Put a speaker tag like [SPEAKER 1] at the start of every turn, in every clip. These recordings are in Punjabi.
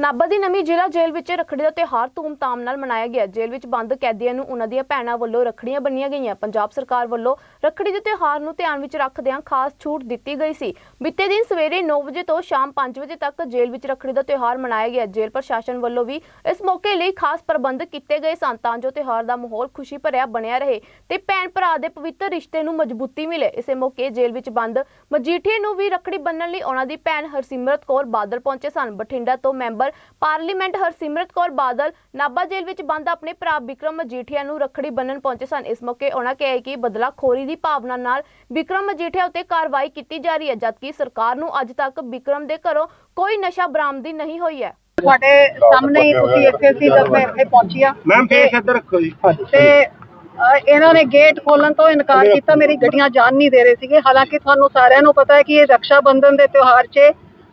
[SPEAKER 1] ਨਾਭਾ ਦੀ ਨਵੀਂ ਜ਼ਿਲ੍ਹਾ ਜੇਲ੍ਹ ਵਿੱਚ ਰੱਖੜੀ ਦਾ ਤਿਉਹਾਰ ਧੂਮਧਾਮ ਨਾਲ ਮਨਾਇਆ ਗਿਆ। ਜੇਲ੍ਹ ਵਿੱਚ ਬੰਦ ਕੈਦੀਆਂ ਨੂੰ ਉਹਨਾਂ ਦੀਆਂ ਭੈਣਾਂ ਵੱਲੋਂ ਰੱਖੜੀਆਂ ਬੰਨੀਆਂ ਗਈਆਂ। ਪੰਜਾਬ ਸਰਕਾਰ ਵੱਲੋਂ ਰੱਖੜੀ ਦੇ ਤਿਉਹਾਰ ਨੂੰ ਧਿਆਨ ਵਿੱਚ ਰੱਖਦਿਆਂ ਖਾਸ ਛੂਟ ਦਿੱਤੀ ਗਈ ਸੀ। ਬੀਤੇ ਦਿਨ ਸਵੇਰੇ 9 ਵਜੇ ਤੋਂ ਸ਼ਾਮ 5 ਵਜੇ ਤੱਕ ਜੇਲ੍ਹ ਵਿੱਚ ਰੱਖੜੀ ਦਾ ਤਿਉਹਾਰ ਮਨਾਇਆ ਗਿਆ। ਜੇਲ੍ਹ ਪ੍ਰਸ਼ਾਸਨ ਵੱਲੋਂ ਵੀ ਇਸ ਮੌਕੇ ਲਈ ਖਾਸ ਪ੍ਰਬੰਧ ਕੀਤੇ ਗਏ ਸਨ ਤਾਂ ਜੋ ਤਿਉਹਾਰ ਦਾ ਮਾਹੌਲ ਖੁਸ਼ੀ ਭਰਿਆ ਬਣਿਆ ਰਹੇ ਤੇ ਭੈਣ ਭਰਾ ਦੇ ਪਵਿੱਤਰ ਰਿਸ਼ਤੇ ਨੂੰ ਮਜ਼ਬੂਤੀ ਮਿਲੇ। ਇਸੇ ਮੌਕੇ ਜੇਲ੍ਹ ਵਿੱਚ ਬੰਦ ਮਜੀਠੀਏ ਨੂੰ ਵੀ ਰੱਖੜੀ ਬੰਨਣ ਲਈ ਉਹਨਾਂ ਦੀ ਭੈਣ ਹਰਸਿਮਰਤ ਕੌਰ ਬਾਦਲ ਪਹੁੰਚੇ ਸਨ। ਬਠਿੰਡਾ ਤੋਂ member parliament Harsimrat Kaur Badal Nabha jail ਵਿੱਚ ਬੰਦ ਆਪਣੇ ਭਰਾ ਵਿਕਰਮ ਮਜੀਠੀਆ ਨੂੰ ਰੱਖੜੀ ਬੰਨਣ ਪਹੁੰਚੇ ਸਨ। ਇਸ ਮੌਕੇ ਉਹਨਾਂ ਕਿਹਾ ਕਿ ਬਦਲਾਖੋਰੀ ਦੀ ਭਾਵਨਾ ਨਾਲ ਵਿਕਰਮ ਮਜੀਠੀਆ ਉੱਤੇ ਕਾਰਵਾਈ ਕੀਤੀ ਜਾ ਰਹੀ ਹੈ ਜਦਕਿ ਸਰਕਾਰ ਨੂੰ ਅੱਜ ਤੱਕ ਵਿਕਰਮ ਦੇ ਘਰੋਂ ਕੋਈ ਨਸ਼ਾ ਬਰਾਮਦੀ ਨਹੀਂ ਹੋਈ ਹੈ।
[SPEAKER 2] ਤੁਹਾਡੇ ਸਾਹਮਣੇ ਹੀ ਤੁਸੀਂ ਇੱਥੇ ਸੀ ਜਦ ਮੈਂ ਇੱਥੇ ਪਹੁੰਚੀ ਆ
[SPEAKER 3] ਮੈਮ ਫੇਸ ਇੱਧਰ ਰੱਖੋ ਜੀ।
[SPEAKER 2] ਤੇ ਇਹਨਾਂ ਨੇ ਗੇਟ ਖੋਲਣ ਤੋਂ ਇਨਕਾਰ ਕੀਤਾ। ਮੇਰੀ ਗੱਡੀਆਂ ਜਾਣ ਨਹੀਂ ਦੇ ਰਹੇ ਸੀਗੇ। ਹਾਲਾਂਕਿ ਤੁਹਾਨੂੰ ਸਾਰਿਆਂ ਨੂੰ ਪਤਾ ਹੈ ਕਿ ਇਹ ਰੱਖਿਆ ਬੰਧਨ ਦੇ ਤਿਉਹਾਰ 'ਚ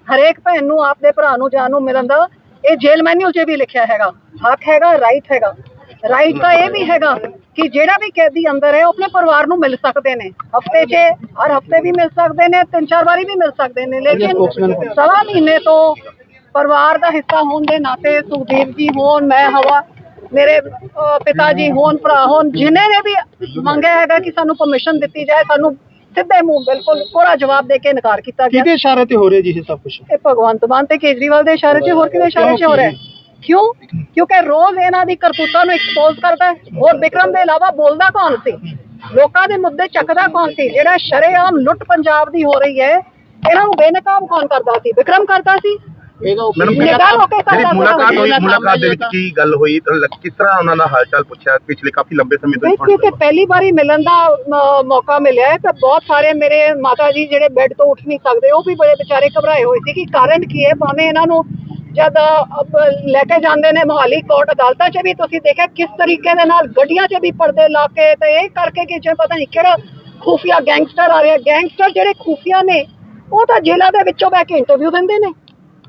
[SPEAKER 2] ਹਰੇਕ ਭੈਣ ਨੂੰ ਆਪਦੇ ਭਰਾ ਨੂੰ ਜਾਣ ਨੂੰ ਮਿਲਣ ਦਾ ਇਹ ਜੇਲ ਮੈਨੂਅਲ 'ਚ ਵੀ ਲਿਖਿਆ ਹੈਗਾ। ਹੱਕ ਹੈਗਾ ਰਾਈਟ ਹੈਗਾ। ਰਾਈਟ ਤਾਂ ਇਹ ਵੀ ਹੈਗਾ ਕਿ ਜਿਹੜਾ ਵੀ ਕੈਦੀ ਅੰਦਰ ਹੈ ਉਹ ਆਪਣੇ ਪਰਿਵਾਰ ਨੂੰ ਮਿਲ ਸਕਦੇ ਨੇ। ਹਫ਼ਤੇ 'ਚ ਹਰ ਹਫ਼ਤੇ ਵੀ ਮਿਲ ਸਕਦੇ ਨੇ ਤਿੰਨ ਚਾਰ ਵਾਰੀ ਵੀ ਮਿਲ ਸਕਦੇ ਨੇ। ਲੇਕਿਨ ਸਵਾ ਮਹੀਨੇ ਤੋਂ ਪਰਿਵਾਰ ਦਾ ਹਿੱਸਾ ਹੋਣ ਦੇ ਨਾਤੇ ਸੁਖਦੇਵ ਜੀ ਹੋਣ ਮੈਂ ਹਵਾ ਮੇਰੇ ਪਿਤਾ ਜੀ ਹੋਣ ਭਰਾ ਹੋਣ ਜਿਨ੍ਹਾਂ ਨੇ ਵੀ ਮੰਗਿਆ ਹੈਗਾ ਕਿ ਸਾਨੂੰ ਪਰਮਿਸ਼ਨ ਦਿੱਤੀ ਜਾਏ ਸਾਨੂੰ ਸਿੱਧੇ ਮੂੰਹ ਬਿਲਕੁਲ ਕੋਰਾ ਜਵਾਬ ਦੇ ਕੇ ਇਨਕਾਰ ਕੀਤਾ ਗਿਆ।
[SPEAKER 3] ਕਿਹਦੇ ਇਸ਼ਾਰੇ ਤੇ ਹੋ ਰਿਹਾ ਜੀ ਇਹ ਸਭ ਕੁਝ
[SPEAKER 2] ਇਹ ਭਗਵੰਤ ਮਾਨ ਤੇ ਕੇਜਰੀਵਾਲ ਦੇ ਇਸ਼ਾਰੇ 'ਚ ਹੋਰ ਕਿਹਦੇ ਇਸ਼ਾਰੇ 'ਚ ਹੋ ਰਿਹਾ? ਹੈ? ਕਿਉਂ? ਕਿਉਂਕਿ ਰੋਜ਼ ਇਹਨਾਂ ਦੀ ਕਰਤੂਤਾਂ ਨੂੰ ਐਕਸਪੋਜ਼ ਕਰਦਾ ਹੈ। ਹੋਰ ਵਿਕਰਮ ਦੇ ਇਲਾਵਾ ਬੋਲਦਾ ਕੌਣ ਸੀ? ਲੋਕਾਂ ਦੇ ਮੁੱਦੇ ਚੱਕਦਾ ਕੌਣ ਸੀ? ਜਿਹੜਾ ਸ਼ਰੇਆਮ ਲੁੱਟ ਪੰਜਾਬ ਦੀ ਹੋ ਰਹੀ ਹੈ ਇਹਨਾਂ ਨੂੰ ਬੇਨਕਾਬ ਕੌਣ ਕਰਦਾ ਸੀ? ਵਿਕਰਮ ਕਰਦਾ ਸੀ?
[SPEAKER 3] ਮੈਡਮ
[SPEAKER 2] ਨਿਗਾਹ ਰੋਕ ਕੇ
[SPEAKER 4] ਜਿਹੜੀ
[SPEAKER 2] ਕਰਦਾ
[SPEAKER 4] ਮੁਲਾਕਾਤ
[SPEAKER 2] ਸੀ
[SPEAKER 4] ਹੋਈ ਮੁਲਾਕਾਤ ਦੇ ਵਿੱਚ ਕੀ ਗੱਲ ਹੋਈ? ਤਾਂ ਲੱਗ- ਕਿਸ ਤਰ੍ਹਾਂ ਉਹਨਾਂ ਦਾ ਹਾਲ ਚਾਲ ਪੁੱਛਿਆ? ਪਿਛਲੇ ਕਾਫੀ ਲੰਬੇ ਸਮੇਂ ਤੋਂ
[SPEAKER 2] ਨਹੀਂ, ਕਿਉਂਕਿ ਪਹਿਲੀ ਵਾਰੀ ਮਿਲਣ ਦਾ ਅ, ਮੌਕਾ ਮਿਲਿਆ ਹੈ ਤਾਂ ਬਹੁਤ ਸਾਰੇ ਮੇਰੇ ਮਾਤਾ ਜੀ ਜਿਹੜੇ ਬੈੱਡ ਤੋਂ ਉੱਠ ਨਹੀਂ ਸਕਦੇ ਉਹ ਵੀ ਬੜੇ ਵਿਚਾਰੇ ਘਬਰਾਏ ਹੋਏ ਸੀ ਕਿ ਕਾਰਨ ਕੀ ਹੈ ਭਾਵੇਂ ਇਹਨਾਂ ਨੂੰ ਜਦ ਅ, ਲੈ ਕੇ ਜਾਂਦੇ ਨੇ ਮੋਹਾਲੀ ਕੋਰਟ ਅਦਾਲਤਾਂ 'ਚ ਵੀ ਤੁਸੀਂ ਦੇਖਿਆ ਕਿਸ ਤਰੀਕੇ ਦੇ ਨਾਲ ਗੱਡੀਆਂ 'ਚ ਵੀ ਪਰਦੇ ਲਾ ਕੇ ਤੇ ਇਹ ਕਰਕੇ ਕਿ ਜਿਵੇਂ ਪਤਾ ਨਹੀਂ ਕਿਹੜਾ ਖੂਫੀਆ ਗੈਂਗਸਟਰ ਆ ਰਿਹਾ। ਗੈਂਗਸਟਰ ਜਿਹੜੇ ਖੂਫੀਆ ਨੇ ਉਹ ਤਾਂ ਜੇਲ੍ਹਾਂ ਦੇ ਵਿੱਚੋਂ ਬੈ ਕੇ ਇੰਟਰਵਿਊ ਦਿੰਦੇ ਨੇ।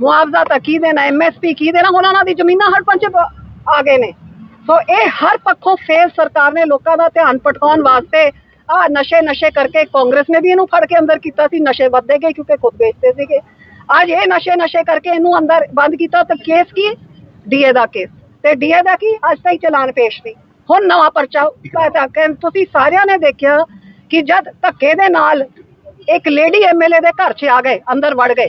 [SPEAKER 2] ਮੁਆਵਜ਼ਾ ਤਾਂ ਕੀ ਦੇਣਾ ਐਮਐਸਪੀ ਕੀ ਦੇਣਾ ਹੁਣ ਉਹਨਾਂ ਦੀ ਜ਼ਮੀਨਾਂ ਹੜਪਾਂ 'ਚ ਆ ਗਏ ਨੇ। ਸੋ ਇਹ ਹਰ ਪੱਖੋਂ ਫੇਲ ਸਰਕਾਰ ਨੇ ਲੋਕਾਂ ਦਾ ਧਿਆਨ ਭਟਕਾਉਣ ਵਾਸਤੇ ਆ ਨਸ਼ੇ ਨਸ਼ੇ ਕਰਕੇ ਕਾਂਗਰਸ ਨੇ ਵੀ ਇਹਨੂੰ ਫੜ ਕੇ ਅੰਦਰ ਕੀਤਾ ਸੀ, ਨਸ਼ੇ ਵੱਧਦੇ ਗਏ ਕਿਉਂਕਿ ਖੁਦ ਵੇਚਦੇ ਸੀਗੇ। ਅੱਜ ਇਹ ਨਸ਼ੇ ਨਸ਼ੇ ਕਰਕੇ ਇਹਨੂੰ ਅੰਦਰ ਬੰਦ ਕੀਤਾ, ਤੇ ਕੇਸ ਕੀ? ਡੀਏ ਦਾ ਕੇਸ ਤੇ ਡੀਏ ਦਾ ਕੀ? ਅੱਜ ਤਾਈਂ ਚਲਾਨ ਪੇਸ਼ ਨਹੀਂ ਹੁਣ ਨਵਾਂ ਪਰਚਾ ਤੁਸੀਂ ਸਾਰਿਆਂ ਨੇ ਦੇਖਿਆ ਕਿ ਜਦ ਧੱਕੇ ਦੇ ਨਾਲ ਇੱਕ ਲੇਡੀ ਐਮਐਲਏ ਦੇ ਘਰ 'ਚ ਆ ਗਏ, ਅੰਦਰ ਵੜ ਗਏ।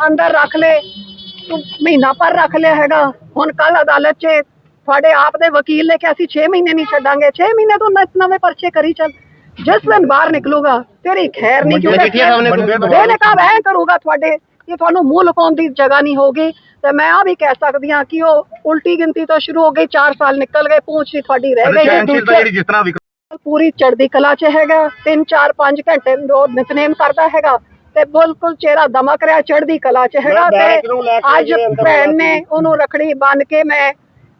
[SPEAKER 2] ਅੰਦਰ ਰੱਖ ਲੈ। ਤੂੰ ਮਹੀਨਾ ਪਰ ਰੱਖ ਲਿਆ ਹੈਗਾ। ਹੁਣ ਕੱਲ ਅਦਾਲਤ 'ਚ ਤੁਹਾਡੇ ਆਪ ਦੇ ਵਕੀਲ ਨੇ ਕਿਹਾ ਅਸੀਂ 6 ਮਹੀਨੇ ਨਹੀਂ ਛੱਡਾਂਗੇ। 6 ਮਹੀਨੇ ਤੋਂ ਨਵੇਂ ਪਰਚੇ ਕਰੀ ਚੱਲ। ਜਿਸ ਦਿਨ ਬਾਹਰ ਨਿਕਲੂਗਾ ਤੇਰੀ ਖੈਰ ਨਹੀਂ
[SPEAKER 4] ਮਜੀਠੀਆ ਸਾਹਿਬ ਨੇ
[SPEAKER 2] ਬੇਨਕਾਬ ਐ ਕਰੂਗਾ ਤੁਹਾਡੇ ਕਿ ਤੁਹਾਨੂੰ ਮੂੰਹ ਲੁਕਾਉਣ ਦੀ ਜਗ੍ਹਾ ਨਹੀਂ ਹੋਗੀ ਤੇ ਮੈਂ ਆ ਵੀ ਕਹਿ ਸਕਦੀ ਹਾਂ ਕਿ ਉਹ ਉਲਟੀ ਗਿਣਤੀ ਤੋਂ ਸ਼ੁਰੂ ਹੋ ਗਈ 4 ਸਾਲ ਨਿਕਲ ਗਏ ਪੂੰਛ ਦੀ ਤੁਹਾਡੀ ਰਹਿ ਗਈ ਪੂਰੀ ਚੜ੍ਹਦੀ ਕਲਾ 'ਚ ਹੈਗਾ। 3 4 5 ਘੰਟੇ ਰੋਜ਼ ਨਿਤਨੇਮ ਕਰਦਾ ਹੈਗਾ। ਤੇ ਬਿਲਕੁਲ ਚਿਹਰਾ ਦਮਕ ਰਿਹਾ ਚੜ੍ਹਦੀ ਕਲਾ 'ਚ ਹੈਗਾ ਤੇ ਅੱਜ ਭੈਣ ਨੇ ਉਹਨੂੰ ਰਖੜੀ ਬੰਨ ਕੇ ਮੈਂ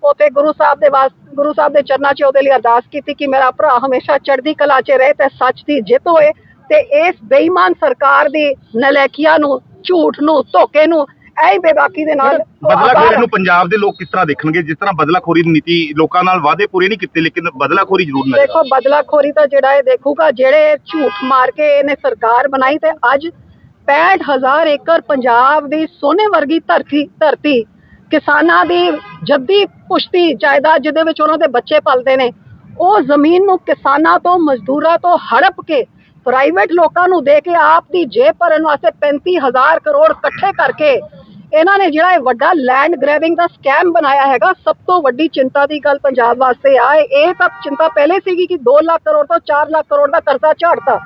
[SPEAKER 2] ਉਥੇ ਗੁਰੂ ਸਾਹਿਬ ਦੇ ਵਾਸ ਗੁਰੂ ਸਾਹਿਬ ਦੇ ਚਰਨਾਂ 'ਚ ਉਹਦੇ ਲਈ ਅਰਦਾਸ ਕੀਤੀ ਕਿ ਮੇਰਾ ਭਰਾ ਹਮੇਸ਼ਾ ਚੜ੍ਹਦੀ ਕਲਾ 'ਚ ਰਹੇ ਤੇ ਸੱਚ ਦੀ ਜਿੱਤ ਹੋਏ ਤੇ ਇਸ ਬੇਈਮਾਨ ਸਰਕਾਰ ਦੀ ਨਲੈਕੀਆਂ ਨੂੰ ਝੂਠ ਨੂੰ ਧੋਖੇ ਨੂੰ ਐ ਬੇਬਾਕੀ ਦੇ ਨਾਲ
[SPEAKER 4] ਬਦਲਾਖੋਰੀ ਨੂੰ ਪੰਜਾਬ ਦੇ ਲੋਕ ਕਿਸ ਤਰ੍ਹਾਂ ਦੇਖਣਗੇ? ਜਿਸ ਤਰ੍ਹਾਂ ਬਦਲਾਖੋਰੀ ਦੀ ਨੀਤੀ ਲੋਕਾਂ ਨਾਲ ਵਾਅਦੇ ਪੂਰੇ ਨਹੀਂ ਕੀਤੇ ਲੇਕਿਨ ਬਦਲਾਖੋਰੀ ਜ਼ਰੂਰ ਨਜ਼ਰ
[SPEAKER 2] ਦੇਖੋ ਬਦਲਾਖੋਰੀ ਤਾਂ ਜਿਹੜਾ ਇਹ ਦੇਖੂਗਾ ਜਿਹੜੇ ਝੂਠ ਮਾਰ ਕੇ ਇਹਨੇ ਸਰਕਾਰ ਬਣਾਈ ਤੇ ਅੱਜ 65000 ਏਕੜ ਪੰਜਾਬ ਦੀ ਸੋਨੇ ਵਰਗੀ ਧਰਤੀ ਧਰਤੀ। ਕਿਸਾਨਾਂ ਦੀ ਜੱਦੀ ਪੁਸ਼ਤੀ ਜਾਇਦਾਦ ਜਿਹਦੇ ਵਿੱਚ ਉਹਨਾਂ ਦੇ ਬੱਚੇ ਪਲਦੇ ਨੇ। ਉਹ ਜ਼ਮੀਨ ਨੂੰ ਕਿਸਾਨਾਂ ਤੋਂ, ਮਜ਼ਦੂਰਾਂ ਤੋਂ ਹੜਪ ਕੇ ਪ੍ਰਾਈਵੇਟ ਲੋਕਾਂ ਨੂੰ ਦੇ ਕੇ ਆਪ ਦੀ ਜੇਬ ਭਰਨ ਵਾਸਤੇ 35000 ਕਰੋੜ ਇਕੱਠੇ ਕਰਕੇ ਇਹਨਾਂ ਨੇ ਜਿਹੜਾ ਇਹ ਵੱਡਾ ਲੈਂਡ ਗ੍ਰੈਬਿੰਗ ਦਾ ਸਕੈਮ ਬਣਾਇਆ ਹੈਗਾ, ਸਭ ਤੋਂ ਵੱਡੀ ਚਿੰਤਾ ਦੀ ਗੱਲ ਪੰਜਾਬ ਵਾਸਤੇ ਆ। ਇਹ ਤਾਂ ਚਿੰਤਾ ਪਹਿਲੇ ਸੀਗੀ ਕਿ 2 ਲੱਖ ਕਰੋੜ ਤੋਂ 4 ਲੱਖ ਕਰੋੜ ਦਾ ਕਰਜ਼ਾ ਝਾੜਤਾ।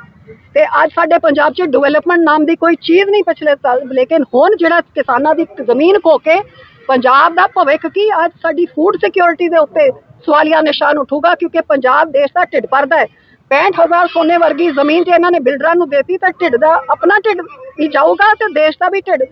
[SPEAKER 2] ਤੇ ਅੱਜ ਸਾਡੇ ਪੰਜਾਬ 'ਚ ਡਿਵੈਲਪਮੈਂਟ ਨਾਮ ਦੀ ਕੋਈ ਚੀਜ਼ ਨਹੀਂ ਪਿਛਲੇ ਸਾਲ ਲੇਕਿਨ ਹੁਣ ਜਿਹੜਾ ਕਿਸਾਨਾਂ ਦੀ ਜ਼ਮੀਨ ਖੋ ਕੇ ਪੰਜਾਬ ਦਾ ਭਵਿੱਖ ਕੀ ਅੱਜ ਸਾਡੀ ਫੂਡ ਸਿਕਿਉਰਿਟੀ ਦੇ ਉੱਤੇ ਸਵਾਲੀਆ ਨਿਸ਼ਾਨ ਉਠੂਗਾ ਕਿਉਂਕਿ ਪੰਜਾਬ ਦੇਸ਼ ਦਾ ਢਿੱਡ ਭਰਦਾ ਹੈ। 65000 ਸੋਨੇ ਵਰਗੀ ਜ਼ਮੀਨ ਜੇ ਇਹਨਾਂ ਨੇ ਬਿਲਡਰਾਂ ਨੂੰ ਦੇਤੀ ਤਾਂ ਢਿੱਡ ਦਾ ਆਪਣਾ ਢਿੱਡ ਵੀ ਜਾਊਗਾ ਤੇ ਦੇਸ਼ ਦਾ ਵੀ ਢਿੱਡ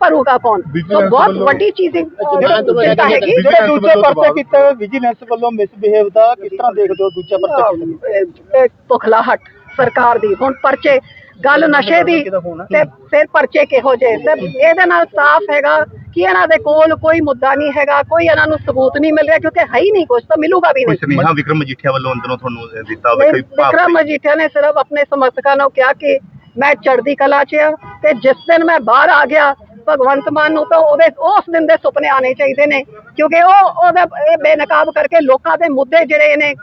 [SPEAKER 2] ਭਰੂਗਾ ਕੌਣ? ਸੋ ਬਹੁਤ ਵੱਡੀ ਚੀਜ਼ ਹੈਗੀ।
[SPEAKER 3] ਜਿਹੜੇ ਦੂਜੇ ਪਰਚੇ ਕੀਤੇ ਵਿਜੀਲੈਂਸ ਵੱਲੋਂ ਮਿਸਬਿਹੇਵ ਦਾ ਕਿਸ ਤਰ੍ਹਾਂ ਦੇਖਦੇ ਹੋ ਦੂਜਾ ਪਰਚਾ
[SPEAKER 2] ਪੁਖਲਾਹਟ ਸਰਕਾਰ ਦੀ। ਹੁਣ ਪਰਚੇ ਗੱਲ ਨਸ਼ੇ ਦੀ ਤੇ ਫਿਰ ਪਰਚੇ ਕਿਹੋ ਜਿਹੇ? ਤੇ ਇਹਦੇ ਨਾਲ ਸਾਫ਼ ਹੈਗਾ ਕਿ ਇਹਨਾਂ ਦੇ ਕੋਲ ਕੋਈ ਮੁੱਦਾ ਨਹੀਂ ਹੈਗਾ ਕੋਈ ਇਹਨਾਂ ਨੂੰ ਸਬੂਤ ਨਹੀਂ ਮਿਲ ਰਿਹਾ ਕਿਉਂਕਿ ਹੈ ਹੀ ਨਹੀਂ ਕੁਝ ਤਾਂ ਮਿਲੂਗਾ ਵੀ ਨਹੀਂ।
[SPEAKER 4] ਸੁਨੇਹਾ ਵਿਕਰਮ ਮਜੀਠੀਆ ਵੱਲੋਂ ਅੰਦਰੋਂ ਤੁਹਾਨੂੰ ਦਿੱਤਾ ਹੋਵੇ ਕੋਈ ਭਾਵ
[SPEAKER 2] ਵਿਕਰਮ ਮਜੀਠੀਆ ਨੇ ਸਿਰਫ ਆਪਣੇ ਸਮਰਥਕਾਂ ਨੂੰ ਕਿਹਾ ਕਿ ਮੈਂ ਚੜ੍ਹਦੀ ਕਲਾ 'ਚ ਆ ਤੇ ਜਿਸ ਦਿਨ ਮੈਂ ਬਾਹਰ ਆ ਗਿਆ ਭਗਵੰਤ ਮਾਨ ਨੂੰ ਤਾਂ ਉਹਦੇ ਉਸ ਦਿਨ ਦੇ ਸੁਪਨੇ ਆਣੇ ਚਾਹੀਦੇ ਨੇ ਕਿਉਂਕਿ ਉਹ ਉਹਦਾ ਇਹ ਬੇਨਕਾਬ ਕਰਕੇ ਲੋਕਾਂ ਦੇ ਮੁੱਦੇ ਜਿਹੜੇ ਅਹ,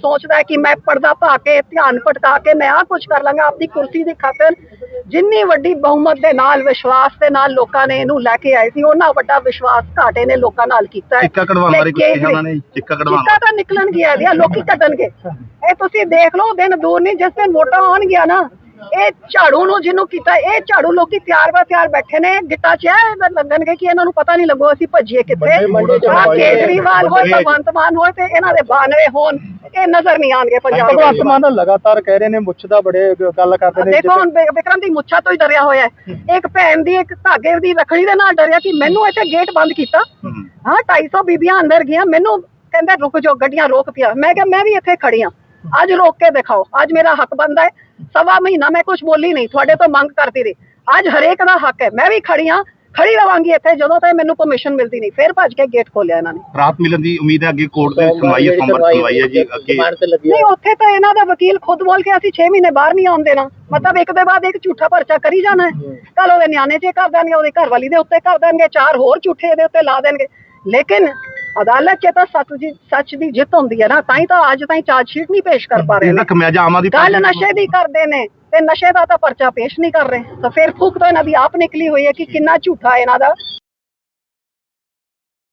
[SPEAKER 2] ਸੋਚਦਾ ਕਿ ਮੈਂ ਪਰਦਾ ਪਾ ਕੇ ਧਿਆਨ ਭਟਕਾ ਕੇ ਮੈਂ ਆਹ ਕੁਝ ਕਰ ਲਾਂਗਾ ਆਪਣੀ ਕੁਰਸੀ ਦੀ ਖਾਤਰ। ਜਿੰਨੀ ਵੱਡੀ ਬਹੁਮਤ ਦੇ ਨਾਲ ਵਿਸ਼ਵਾਸ ਦੇ ਨਾਲ ਲੋਕਾਂ ਨੇ ਇਹਨੂੰ ਲੈ ਕੇ ਆਏ ਸੀ ਉਹਨਾਂ ਵੱਡਾ ਵਿਸ਼ਵਾਸ ਘਾਟੇ ਨੇ ਲੋਕਾਂ ਨਾਲ ਕੀਤਾ ਹੈ।
[SPEAKER 4] ਚਿੱਕਾ ਕੁਝ
[SPEAKER 2] ਤੇ
[SPEAKER 4] ਕਿਹਾ ਉਹਨਾਂ ਨੇ? ਚਿੱਕਾ ਕਢਵਾਉਣ
[SPEAKER 2] ਚਿੱਕਾ ਤਾਂ ਨਿਕਲਣ ਗਿਆ ਇਹਦੀਆਂ ਲੋਕੀ ਕੱਢਣਗੇ। ਇਹ ਤੁਸੀਂ ਦੇਖ ਲਓ ਦਿਨ ਦੂਰ ਨਹੀਂ ਜਿਸ ਦਿਨ ਵੋਟਾਂ ਆਉਣਗੀਆਂ ਨਾ ਇਹ ਝਾੜੂ ਨੂੰ ਜਿਹਨੂੰ ਕੀਤਾ ਇਹ ਝਾੜੂ ਲੋਕੀ ਤਿਆਰ ਬਾ ਤਿਆਰ ਬੈਠੇ ਨੇ ਗਿੱਟਾ ਚ ਇਹ ਲੱਗਣਗੇ ਕਿ ਇਹਨਾਂ ਨੂੰ ਪਤਾ ਨਹੀਂ ਲੱਗੋ ਅਸੀਂ ਭੱਜੀਏ ਕਿੱਥੇ। ਆਹ ਕੇਜਰੀਵਾਲ ਹੋਏ ਭਗਵੰਤ ਮਾਨ ਹੋਏ ਤੇ ਇਹਨਾਂ ਦੇ 92 ਹੋਣ। ਇਹ ਨਜ਼ਰ ਨਹੀਂ ਆਣਗੇ ਪੰਜਾਬ
[SPEAKER 3] ਭਗਵੰਤ
[SPEAKER 2] ਵਿੱਚ
[SPEAKER 3] ਮਾਨ ਲਗਾਤਾਰ ਕਹਿ ਰਹੇ ਨੇ ਮੁੱਛ ਦਾ ਬੜੇ ਗੱਲ ਕਰਦੇ ਨੇ
[SPEAKER 2] ਦੇਖੋ ਹੁਣ ਵਿ- ਵਿਕਰਮ ਦੀ ਮੁੱਛਾਂ ਤੋਂ ਹੀ ਡਰਿਆ ਹੋਇਆ ਹੈ। ਇੱਕ ਭੈਣ ਦੀ ਇੱਕ ਧਾਗੇ ਦੀ ਰਖੜੀ ਦੇ ਨਾਲ ਡਰਿਆ ਕਿ ਮੈਨੂੰ ਇੱਥੇ ਗੇਟ ਬੰਦ ਕੀਤਾ। ਹਾਂ। 250 ਬੀਬੀਆਂ ਅੰਦਰ ਗਈਆਂ ਮੈਨੂੰ ਕਹਿੰਦੇ ਰੁਕ ਜਾਓ ਗੱਡੀਆਂ ਰੋਕ ਪਿਆ। ਮੈਂ ਕਿਹਾ ਮੈਂ ਵੀ ਇੱਥੇ ਖੜੀ ਹਾਂ। ਅੱਜ ਰੋਕ ਕੇ ਦਿਖਾਓ। ਅੱਜ ਮੇਰਾ ਹੱਕ ਬਣਦਾ ਹੈ। ਸਵਾ ਮਹੀਨਾ ਮੈਂ ਕੁਝ ਬੋਲੀ ਨਹੀਂ ਤੁਹਾਡੇ ਤੋਂ ਮੰਗ ਕਰਦੀ ਰਹੀ। ਅੱਜ ਹਰੇਕ ਦਾ ਹੱਕ ਹੈ। ਮੈਂ ਵੀ ਖੜੀ ਹਾਂ। ਖੜੀ ਰਵਾਂਗੀ ਇੱਥੇ ਜਦੋਂ ਤੱਕ ਮੈਨੂੰ ਪਰਮਿਸ਼ਨ ਮਿਲਦੀ ਨਹੀਂ ਫਿਰ ਭੱਜ ਕੇ ਗੇਟ ਖੋਲਿਆ ਇਹਨਾਂ ਨੇ।
[SPEAKER 4] ਰਾਤ ਮਿਲਣ ਦੀ ਉਮੀਦ ਹੈ ਅੱਗੇ ਕੋਰਟ ਦੇ ਸੁਣਵਾਈ ਹੈ ਸੁਣਵਾਈ ਹੈ ਜੀ ਅੱਗੇ
[SPEAKER 2] ਨਹੀਂ ਉੱਥੇ ਤਾਂ ਇਹਨਾਂ ਦਾ ਵਕੀਲ ਖੁਦ ਬੋਲ ਕੇ ਅਸੀਂ 6 ਮਹੀਨੇ ਬਾਹਰ ਨਹੀਂ ਆਉਣ ਦੇਣਾ। ਮਤਲਬ ਇੱਕ ਦੇ ਬਾਅਦ ਇੱਕ ਝੂਠਾ ਪਰਚਾ ਕਰੀ ਜਾਣਾ ਹੈ। ਕੱਲ ਉਹਦੇ ਨਿਆਣੇ 'ਚ ਕਰ ਦੇਣਗੇ ਉਹਦੀ ਘਰਵਾਲੀ ਦੇ ਉੱਤੇ ਕਰ ਦੇਣਗੇ ਚਾਰ ਹੋਰ ਝੂਠੇ ਇਹਦੇ ਉੱਤੇ ਲਾ ਦੇਣਗੇ। ਲੇਕਿਨ ਅਦਾਲਤ 'ਚ ਤਾਂ ਸੱਚ ਦੀ ਸੱਚ ਦੀ ਜਿੱਤ ਹੁੰਦੀ ਹੈ ਨਾ ਤਾਂ ਹੀ ਤਾਂ ਅੱਜ ਤਾਈਂ ਚਾਰਜ ਸ਼ੀਟ ਨਹੀਂ ਪੇਸ਼ ਕਰ ਪਾ ਰਹੇ ਨੇ।
[SPEAKER 4] ਪਾਰਟੀ
[SPEAKER 2] ਨਸ਼ੇ ਦੀ ਕਰਦੇ ਨੇ। ਤੇ ਨਸ਼ੇ ਦਾ ਤਾਂ ਪਰਚਾ ਪੇਸ਼ ਨਹੀਂ ਕਰ ਰਹੇ। ਤਾਂ ਫਿਰ ਫੂਕ ਤਾਂ ਇਹਨਾਂ ਦੀ ਆਪ ਨਿਕਲੀ ਹੋਈ ਹੈ ਕਿ ਕਿੰਨਾ ਝੂਠਾ ਇਹਨਾਂ ਦਾ।